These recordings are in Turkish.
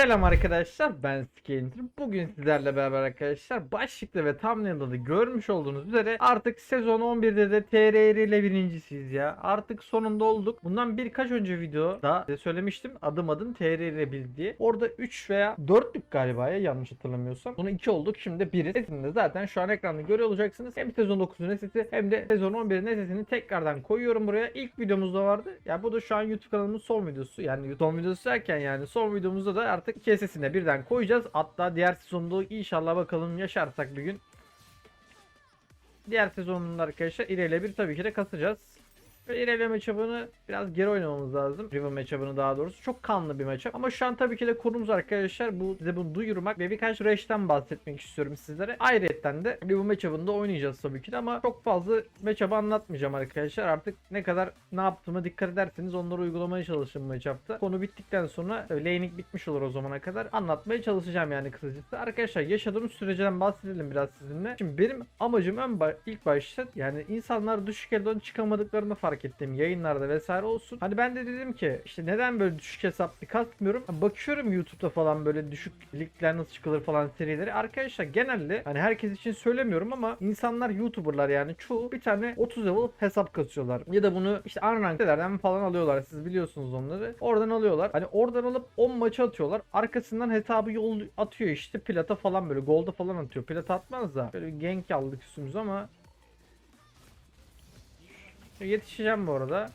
Selam arkadaşlar ben Skelinter. Bugün sizlerle beraber arkadaşlar başlıkta ve thumbnail'da da görmüş olduğunuz üzere artık sezon 11'de de TRR ile birincisiyiz ya. Artık sonunda olduk. Bundan birkaç önce videoda size söylemiştim adım adım TRR biz diye. Orada 3 veya 4'lük galiba ya yanlış hatırlamıyorsam. Bunu 2 olduk şimdi 1'iz. Nesini de zaten şu an ekranda görüyor olacaksınız. Hem sezon 9'un nesesi hem de sezon 11'in nesesini tekrardan koyuyorum buraya. İlk videomuzda vardı. Ya bu da şu an YouTube kanalımın son videosu. Yani son videosu derken yani son videomuzda da artık iki sesine birden koyacağız. Hatta diğer sezonda inşallah bakalım yaşarsak bir gün. Diğer sezonunda arkadaşlar ilerle bir tabii ki de kasacağız. Ve ilerle matchup'ını biraz geri oynamamız lazım. Riven matchup'ını daha doğrusu. Çok kanlı bir matchup. Ama şu an tabii ki de konumuz arkadaşlar bu size bunu duyurmak ve birkaç rash'ten bahsetmek istiyorum sizlere. Ayrıca de Riven matchup'ında oynayacağız tabii ki de ama çok fazla matchup'ı anlatmayacağım arkadaşlar. Artık ne kadar ne yaptığıma dikkat ederseniz onları uygulamaya çalışın matchup'ta. Konu bittikten sonra tabii laning bitmiş olur o zamana kadar. Anlatmaya çalışacağım yani kısacası. Arkadaşlar yaşadığımız sürecden bahsedelim biraz sizinle. Şimdi benim amacım ön ba- ilk başta yani insanlar düşük elden çıkamadıklarını fark ettim yayınlarda vesaire olsun. Hani ben de dedim ki işte neden böyle düşük hesaplı kasmıyorum. Bakıyorum YouTube'da falan böyle düşük ligler nasıl çıkılır falan serileri. Arkadaşlar genelde hani herkes için söylemiyorum ama insanlar YouTuber'lar yani çoğu bir tane 30 level hesap kasıyorlar. Ya da bunu işte unranked'lerden falan alıyorlar. Siz biliyorsunuz onları. Oradan alıyorlar. Hani oradan alıp 10 maçı atıyorlar. Arkasından hesabı yol atıyor işte plata falan böyle gold'a falan atıyor. Plata atmaz da. Böyle gank aldık üstümüze ama Yetişeceğim bu arada.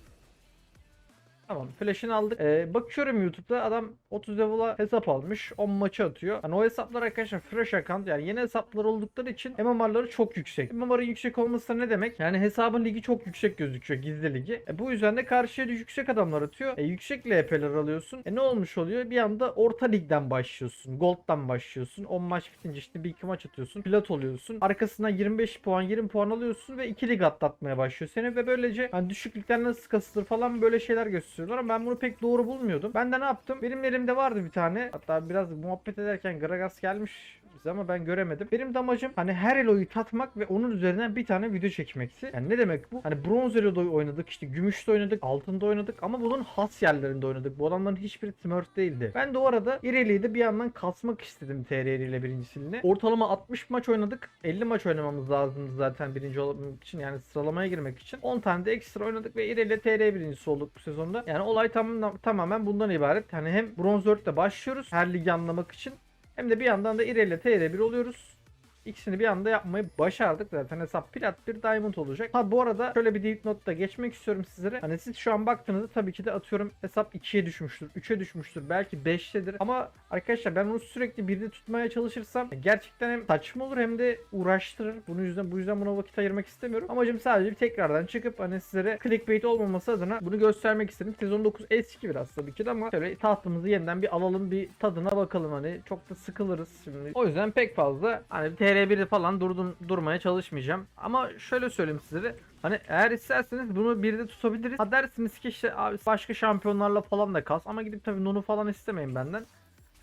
Tamam flash'ını aldık. Ee, bakıyorum YouTube'da adam 30 level'a hesap almış. 10 maçı atıyor. Hani o hesaplar arkadaşlar fresh account yani yeni hesaplar oldukları için MMR'ları çok yüksek. MMR'ın yüksek olması ne demek? Yani hesabın ligi çok yüksek gözüküyor gizli ligi. E, bu yüzden de karşıya yüksek adamlar atıyor. E, yüksek LP'ler alıyorsun. E ne olmuş oluyor? Bir anda orta ligden başlıyorsun. Gold'dan başlıyorsun. 10 maç bitince işte bir iki maç atıyorsun. Plat oluyorsun. Arkasından 25 puan 20 puan alıyorsun ve 2 lig atlatmaya başlıyor seni ve böylece hani düşük ligler nasıl kasılır falan böyle şeyler gösteriyorlar ama ben bunu pek doğru bulmuyordum. Ben de ne yaptım? Benim elimde vardı bir tane. Hatta biraz muhabbet ederken Gragas gelmiş bize ama ben göremedim. Benim de amacım hani her Elo'yu tatmak ve onun üzerinden bir tane video çekmekti. Yani ne demek bu? Hani bronz Elo'da oynadık, işte gümüşte oynadık, altında oynadık ama bunun has yerlerinde oynadık. Bu adamların hiçbiri Smurf değildi. Ben de o arada İreli'yi de bir yandan kasmak istedim TR ile birincisini. Ortalama 60 maç oynadık. 50 maç oynamamız lazımdı zaten birinci olmak için yani sıralamaya girmek için. 10 tane de ekstra oynadık ve İreli TR birincisi olduk bu sezonda. Yani olay tam, tamamen bundan ibaret. Hani hem bronz 4'te başlıyoruz her ligi anlamak için hem de bir yandan da İreli TR1 oluyoruz. İkisini bir anda yapmayı başardık zaten hesap plat bir diamond olacak. Ha bu arada şöyle bir dipnot da geçmek istiyorum sizlere. Hani siz şu an baktığınızda tabii ki de atıyorum hesap 2'ye düşmüştür, 3'e düşmüştür, belki 5'tedir. Ama arkadaşlar ben onu sürekli birde tutmaya çalışırsam gerçekten hem saçma olur hem de uğraştırır. Bunun yüzden bu yüzden buna vakit ayırmak istemiyorum. Amacım sadece bir tekrardan çıkıp hani sizlere clickbait olmaması adına bunu göstermek istedim. Sezon 9 eski biraz tabii ki de ama şöyle tahtımızı yeniden bir alalım bir tadına bakalım hani çok da sıkılırız şimdi. O yüzden pek fazla hani TR1'de falan durdum durmaya çalışmayacağım. Ama şöyle söyleyeyim sizlere. Hani eğer isterseniz bunu bir de tutabiliriz. Ha dersiniz ki işte abi başka şampiyonlarla falan da kas ama gidip tabii Nunu falan istemeyin benden.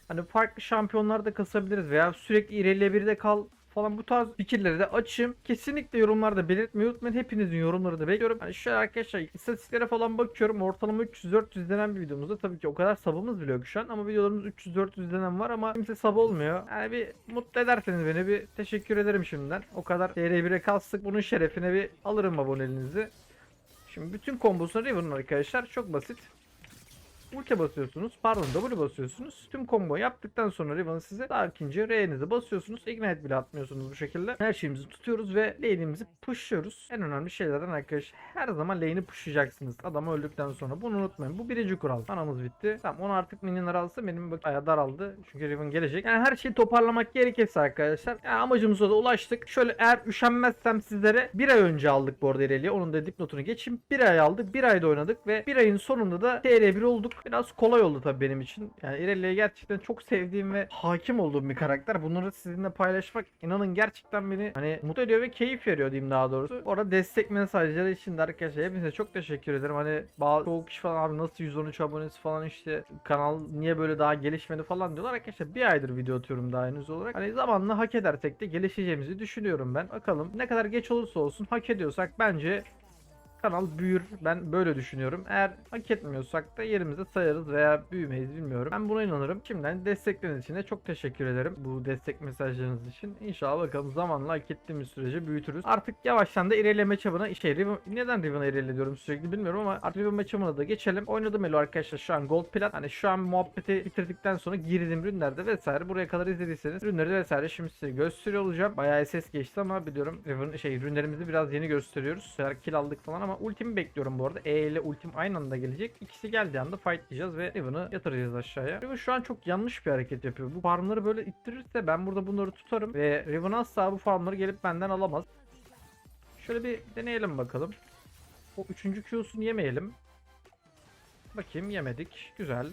Hani farklı şampiyonlar da kasabiliriz veya sürekli ilerle bir de kal falan bu tarz fikirleri de açayım. Kesinlikle yorumlarda belirtmeyi unutmayın. Hepinizin yorumları da bekliyorum. Hani şöyle arkadaşlar istatistiklere falan bakıyorum. Ortalama 300-400 izlenen bir videomuzda tabii ki o kadar sabımız bile yok şu an ama videolarımız 300-400 izlenen var ama kimse sab olmuyor. Yani bir mutlu ederseniz beni bir teşekkür ederim şimdiden. O kadar TR1'e kalstık. Bunun şerefine bir alırım aboneliğinizi. Şimdi bütün kombosunu Riven'ın arkadaşlar çok basit. Ulti basıyorsunuz. Pardon W basıyorsunuz. Tüm combo yaptıktan sonra Riven size daha ikinci R'nizi basıyorsunuz. Ignite bile atmıyorsunuz bu şekilde. Her şeyimizi tutuyoruz ve lane'imizi pushluyoruz. En önemli şeylerden arkadaşlar her zaman lane'i pushlayacaksınız. Adam öldükten sonra. Bunu unutmayın. Bu birinci kural. Anamız bitti. Tamam onu artık minyonlar alsa benim bak ayağı daraldı. Çünkü Riven gelecek. Yani her şeyi toparlamak gerekirse arkadaşlar. Yani amacımıza da ulaştık. Şöyle eğer üşenmezsem sizlere bir ay önce aldık bu arada Irelia. Onun da dipnotunu geçeyim. Bir ay aldık. Bir ayda oynadık ve bir ayın sonunda da TR1 olduk. Biraz kolay oldu tabii benim için. Yani Irelia gerçekten çok sevdiğim ve hakim olduğum bir karakter. Bunları sizinle paylaşmak inanın gerçekten beni hani mutlu ediyor ve keyif veriyor diyeyim daha doğrusu. Orada destek mesajları için de arkadaşlar hepinize çok teşekkür ederim. Hani bazı çoğu kişi falan abi nasıl 113 abonesi falan işte kanal niye böyle daha gelişmedi falan diyorlar. Arkadaşlar bir aydır video atıyorum daha henüz olarak. Hani zamanla hak edersek de gelişeceğimizi düşünüyorum ben. Bakalım ne kadar geç olursa olsun hak ediyorsak bence kanal büyür. Ben böyle düşünüyorum. Eğer hak etmiyorsak da yerimize sayarız veya büyümeyiz bilmiyorum. Ben buna inanırım. Şimdiden destekleriniz için de çok teşekkür ederim. Bu destek mesajlarınız için. İnşallah bakalım zamanla hak ettiğimiz sürece büyütürüz. Artık yavaştan da ilerleme çabına şey Riven, neden Riven'a ilerliyorum sürekli bilmiyorum ama artık Riven maçımına da geçelim. Oynadım Elo arkadaşlar şu an Gold Plat. Hani şu an muhabbeti bitirdikten sonra girdiğim ürünlerde vesaire buraya kadar izlediyseniz ürünleri vesaire şimdi size gösteriyor olacağım. Bayağı ses geçti ama biliyorum Riven şey ürünlerimizi biraz yeni gösteriyoruz. Sefer kill aldık falan ama ultimi bekliyorum bu arada. E ile ultim aynı anda gelecek. İkisi geldiği anda fightlayacağız ve Riven'ı yatıracağız aşağıya. Riven şu an çok yanlış bir hareket yapıyor. Bu farmları böyle ittirirse ben burada bunları tutarım ve Riven asla bu farmları gelip benden alamaz. Şöyle bir deneyelim bakalım. O üçüncü Q'sunu yemeyelim. Bakayım yemedik. Güzel.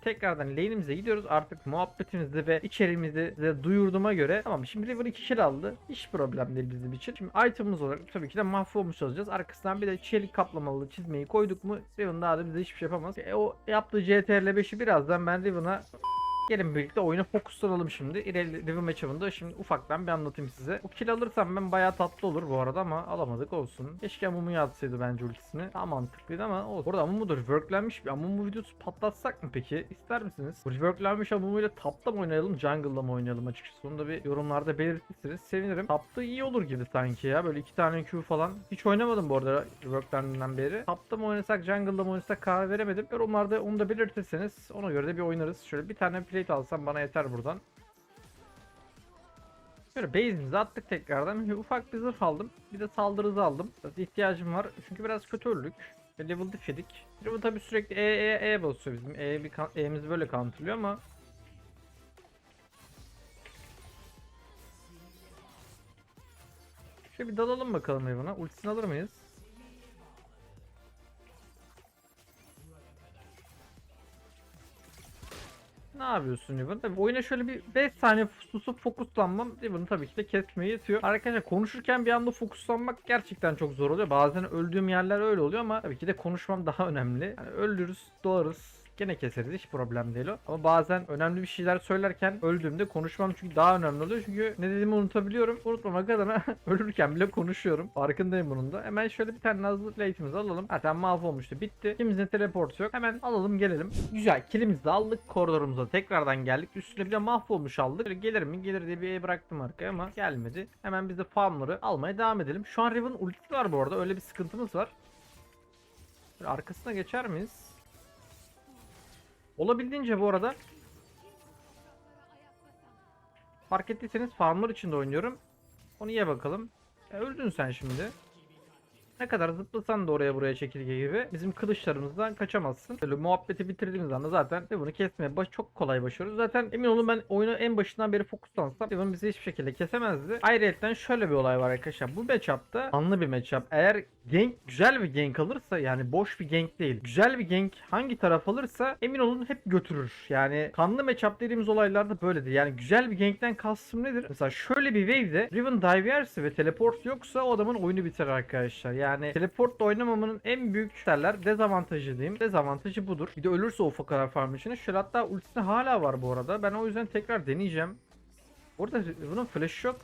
Tekrardan lane'imize gidiyoruz. Artık muhabbetimizi ve içeriğimizi de duyurduğuma göre tamam şimdi Riven 2 kill aldı. Hiç problem değil bizim için. Şimdi item'ımız olarak tabii ki de mahvolmuş olacağız. Arkasından bir de çelik kaplamalı çizmeyi koyduk mu Riven daha da bize hiçbir şey yapamaz. E, o yaptığı CTRL 5'i birazdan ben Riven'a Gelin birlikte oyuna fokuslanalım şimdi. İleri Riven matchup'ında şimdi ufaktan bir anlatayım size. Bu kill alırsam ben bayağı tatlı olur bu arada ama alamadık olsun. Keşke Amumu yatsaydı bence ultisini. Daha mantıklıydı ama olsun. Burada Amumu'dur. Reworklenmiş bir Amumu videosu patlatsak mı peki? İster misiniz? Bu reworklenmiş Amumu ile tapta mı oynayalım, jungle'da mı oynayalım açıkçası? Onu da bir yorumlarda belirtirseniz sevinirim. Tapta iyi olur gibi sanki ya. Böyle iki tane Q falan. Hiç oynamadım bu arada reworklendiğinden beri. Tapta mı oynasak, jungle'da mı oynasak karar veremedim. Yorumlarda onu da belirtirseniz ona göre de bir oynarız. Şöyle bir tane plate alsam bana yeter buradan. Böyle base'imizi attık tekrardan. Bir ufak bir zırh aldım. Bir de saldırı aldım. Biraz ihtiyacım var. Çünkü biraz kötü öldük. Ve level diffedik. Riven tabi sürekli E E E basıyor bizim. E bir E'miz böyle counterlıyor ama Şöyle bir dalalım bakalım Riven'a. Ultisini alır mıyız? Ne yapıyorsun Riven? Tabii oyuna şöyle bir 5 saniye susup fokuslanmam Riven'ı tabii ki de kesmeye yetiyor. Arkadaşlar konuşurken bir anda fokuslanmak gerçekten çok zor oluyor. Bazen öldüğüm yerler öyle oluyor ama tabii ki de konuşmam daha önemli. Yani öldürürüz, doğarız. Gene keseriz hiç problem değil o. Ama bazen önemli bir şeyler söylerken öldüğümde konuşmam çünkü daha önemli oluyor. Çünkü ne dediğimi unutabiliyorum. Unutmamak adına ölürken bile konuşuyorum. Farkındayım bunun da. Hemen şöyle bir tane nazlı plate'imizi alalım. Zaten mahvolmuştu. Bitti. Kimizin teleport yok. Hemen alalım gelelim. Güzel. Kilimizi de aldık. Koridorumuza tekrardan geldik. Üstüne bir de mahvolmuş aldık. Böyle gelir mi? Gelir diye bir bıraktım arkaya ama gelmedi. Hemen biz de farmları almaya devam edelim. Şu an Riven ultisi var bu arada. Öyle bir sıkıntımız var. Böyle arkasına geçer miyiz? Olabildiğince bu arada fark ettiyseniz farmlar içinde oynuyorum. Onu ye bakalım. E, öldün sen şimdi. Ne kadar zıplasan da oraya buraya çekirge gibi bizim kılıçlarımızdan kaçamazsın. Böyle muhabbeti bitirdiğimiz anda zaten bunu kesmeye baş çok kolay başarıyoruz. Zaten emin olun ben oyunu en başından beri fokuslansam Riven bizi hiçbir şekilde kesemezdi. Ayrıca şöyle bir olay var arkadaşlar. Bu matchup'ta anlı bir matchup. Eğer gank güzel bir gank alırsa yani boş bir gank değil. Güzel bir gank hangi taraf alırsa emin olun hep götürür. Yani kanlı matchup dediğimiz olaylarda böyledir. Yani güzel bir gankten kastım nedir? Mesela şöyle bir wave'de Riven dive yerse ve teleport yoksa o adamın oyunu biter arkadaşlar. Yani teleportla oynamamanın en büyük derler dezavantajı diyeyim. Dezavantajı budur. Bir de ölürse o kadar farm içine. Şöyle hatta ultisi hala var bu arada. Ben o yüzden tekrar deneyeceğim. Orada bunun flash yok.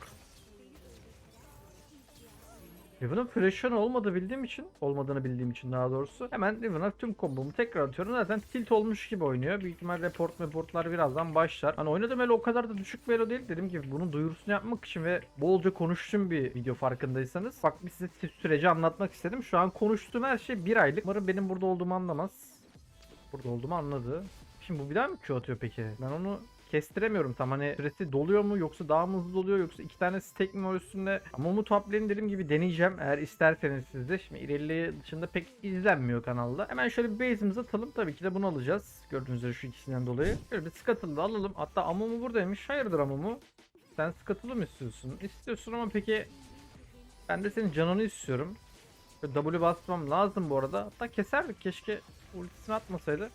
Riven'ın flash'ın olmadığı bildiğim için, olmadığını bildiğim için daha doğrusu hemen Riven'a tüm kombomu tekrar atıyorum. Zaten tilt olmuş gibi oynuyor. Büyük ihtimal report reportlar birazdan başlar. Hani oynadığım elo o kadar da düşük bir elo değil. Dediğim gibi bunun duyurusunu yapmak için ve bolca konuştuğum bir video farkındaysanız. Bak bir size süreci anlatmak istedim. Şu an konuştuğum her şey bir aylık. Umarım benim burada olduğumu anlamaz. Burada olduğumu anladı. Şimdi bu bir daha mı Q atıyor peki? Ben onu kestiremiyorum tam. Hani süresi doluyor mu yoksa daha mı hızlı doluyor yoksa iki tane stack mi var üstünde? Ama Umut Toplay'ın dediğim gibi deneyeceğim. Eğer isterseniz siz de. Şimdi ileriliği dışında pek izlenmiyor kanalda. Hemen şöyle bir base'imizi atalım. Tabii ki de bunu alacağız. Gördüğünüz üzere şu ikisinden dolayı. Şöyle bir Scuttle'ı da alalım. Hatta Amumu buradaymış? Hayırdır Amumu sen Scuttle'ı mı istiyorsun? İstiyorsun ama peki ben de senin canını istiyorum. W basmam lazım bu arada. Hatta keserdik. Keşke ultisini atmasaydı.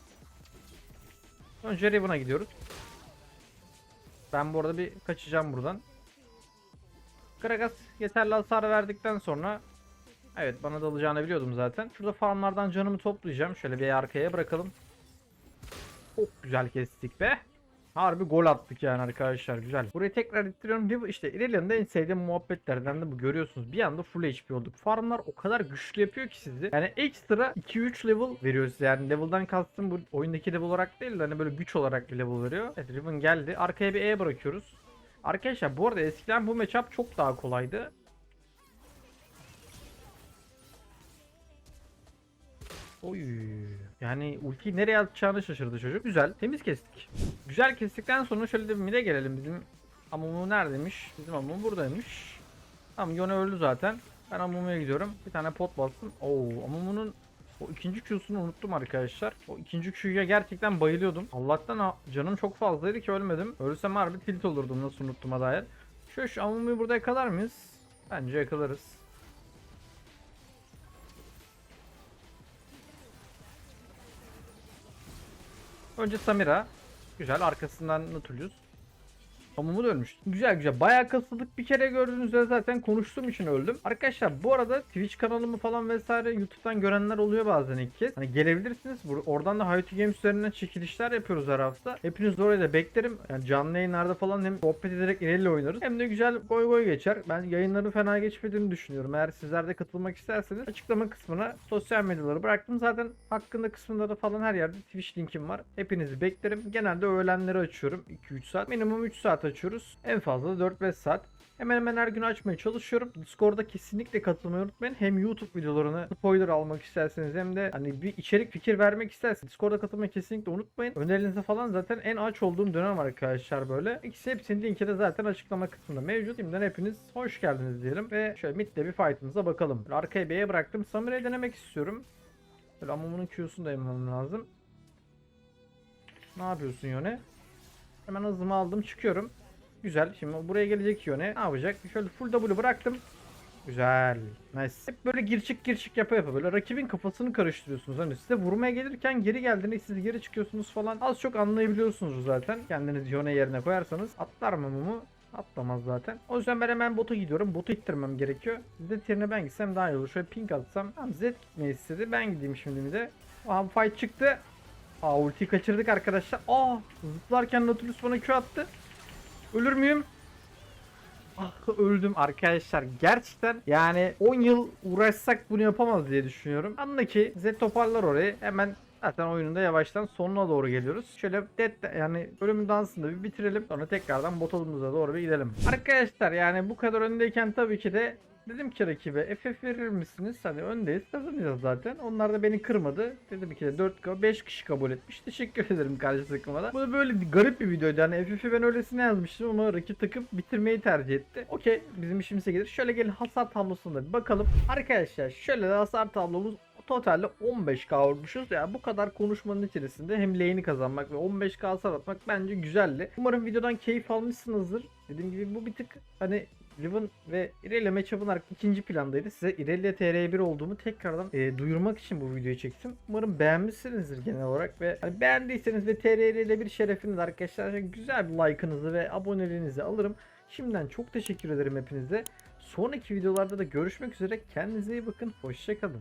Önce Riven'a gidiyoruz ben bu arada bir kaçacağım buradan. Gragas yeterli hasar verdikten sonra Evet bana dalacağını biliyordum zaten. Şurada farmlardan canımı toplayacağım. Şöyle bir arkaya bırakalım. Çok güzel kestik be. Harbi gol attık yani arkadaşlar güzel. Burayı tekrar ittiriyorum. Bir- İşte İrelia'nın en sevdiğim muhabbetlerden de bu görüyorsunuz. Bir anda full HP olduk. Farmlar o kadar güçlü yapıyor ki sizi. Yani ekstra 2-3 level veriyor size. Yani level'dan kastım bu oyundaki level olarak değil de hani böyle güç olarak bir level veriyor. Evet Riven geldi. Arkaya bir E bırakıyoruz. Arkadaşlar bu arada eskiden bu matchup çok daha kolaydı. Oy. Yani ultiyi nereye atacağını şaşırdı çocuk. Güzel. Temiz kestik. Güzel kestikten sonra şöyle de mide gelelim. Bizim Amumu neredeymiş? Bizim Amumu buradaymış. Tamam Yone öldü zaten. Ben Amumu'ya gidiyorum. Bir tane pot bastım. Oo Amumu'nun o ikinci Q'sunu unuttum arkadaşlar. O ikinci Q'ya gerçekten bayılıyordum. Allah'tan canım çok fazlaydı ki ölmedim. Ölsem harbi tilt olurdum nasıl unuttuğuma dair. Şöyle şu Amumu'yu burada yakalar mıyız? Bence yakalarız. Önce Samira. Güzel. Arkasından Nautilus. Amumu da ölmüş. Güzel güzel. Bayağı kasıldık. Bir kere gördüğünüz üzere zaten konuştuğum için öldüm. Arkadaşlar bu arada Twitch kanalımı falan vesaire YouTube'dan görenler oluyor bazen ilk kez. Hani gelebilirsiniz. Oradan da Hayati Games üzerinden çekilişler yapıyoruz her hafta. Hepiniz oraya da beklerim. Yani canlı yayınlarda falan hem sohbet ederek ilerle oynarız. Hem de güzel goy goy geçer. Ben yayınları fena geçmediğini düşünüyorum. Eğer sizler de katılmak isterseniz açıklama kısmına sosyal medyaları bıraktım. Zaten hakkında kısmında da falan her yerde Twitch linkim var. Hepinizi beklerim. Genelde öğlenleri açıyorum. 2-3 saat. Minimum 3 saat açıyoruz. En fazla da 4-5 saat. Hemen hemen her gün açmaya çalışıyorum. Discord'da kesinlikle katılmayı unutmayın. Hem YouTube videolarını spoiler almak isterseniz hem de hani bir içerik fikir vermek isterseniz Discord'da katılmayı kesinlikle unutmayın. Önerilerinize falan zaten en aç olduğum dönem var arkadaşlar böyle. İkisi hepsinin linki de zaten açıklama kısmında mevcut. Şimdiden hepiniz hoş geldiniz diyelim ve şöyle midde bir fight'ımıza bakalım. Arkaya B'ye bıraktım. Samira'yı denemek istiyorum. Böyle Amumu'nun Q'sunu da yemem lazım. Ne yapıyorsun Yone? Hemen hızımı aldım çıkıyorum. Güzel. Şimdi buraya gelecek Yone. Ne yapacak? Şöyle full W bıraktım. Güzel. Nice. Hep böyle gir çık gir çık yapa yapa böyle rakibin kafasını karıştırıyorsunuz. Hani size vurmaya gelirken geri geldiğinde siz geri çıkıyorsunuz falan. Az çok anlayabiliyorsunuz zaten. Kendiniz Yone yerine koyarsanız. Atlar mı mumu? Atlamaz zaten. O yüzden ben hemen bota gidiyorum. Botu ittirmem gerekiyor. Zed yerine ben gitsem daha iyi olur. Şöyle pink atsam. Tamam Zed gitmeyi istedi. Ben gideyim şimdi bir de. Aha fight çıktı. Aa ultiyi kaçırdık arkadaşlar. Aa zıplarken Nautilus bana Q attı. Ölür müyüm? Ah öldüm arkadaşlar. Gerçekten yani 10 yıl uğraşsak bunu yapamaz diye düşünüyorum. Anla ki Z toparlar orayı. Hemen zaten oyunun da yavaştan sonuna doğru geliyoruz. Şöyle dead yani bölümün dansını da bir bitirelim. Sonra tekrardan botolumuza doğru bir gidelim. Arkadaşlar yani bu kadar öndeyken tabii ki de Dedim ki rakibe FF verir misiniz? Hani öndeyiz kazanacağız zaten. Onlar da beni kırmadı. Dedim ki de 4 5 kişi kabul etmiş. Teşekkür ederim karşı takıma da. Bu da böyle garip bir videoydu. Hani FF'i ben öylesine yazmıştım ama rakip takım bitirmeyi tercih etti. Okey bizim işimize gelir. Şöyle gelin hasar tablosuna bir bakalım. Arkadaşlar şöyle de hasar tablomuz totalde 15k vurmuşuz. Yani bu kadar konuşmanın içerisinde hem lane'i kazanmak ve 15k hasar atmak bence güzeldi. Umarım videodan keyif almışsınızdır. Dediğim gibi bu bir tık hani Riven ve Irelia matchup'ın ar- ikinci plandaydı. Size Irelia TR1 olduğumu tekrardan e, duyurmak için bu videoyu çektim. Umarım beğenmişsinizdir genel olarak ve hani beğendiyseniz ve TR ile bir şerefiniz arkadaşlar güzel bir like'ınızı ve aboneliğinizi alırım. Şimdiden çok teşekkür ederim hepinize. Sonraki videolarda da görüşmek üzere. Kendinize iyi bakın. Hoşçakalın.